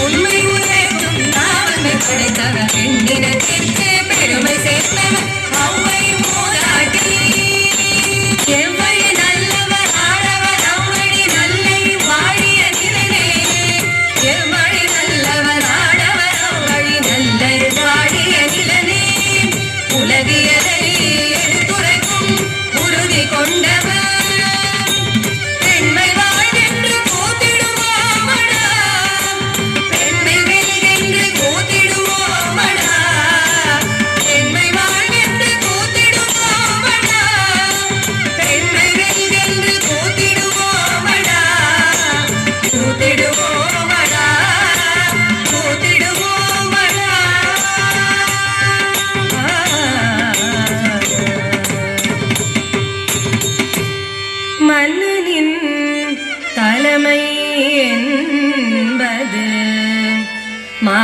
உண்மை உரைக்கும் நாவமை படைத்தவர் பெண்ணினத்திற்கே பெருமை சேர்த்தவர் என்பது மா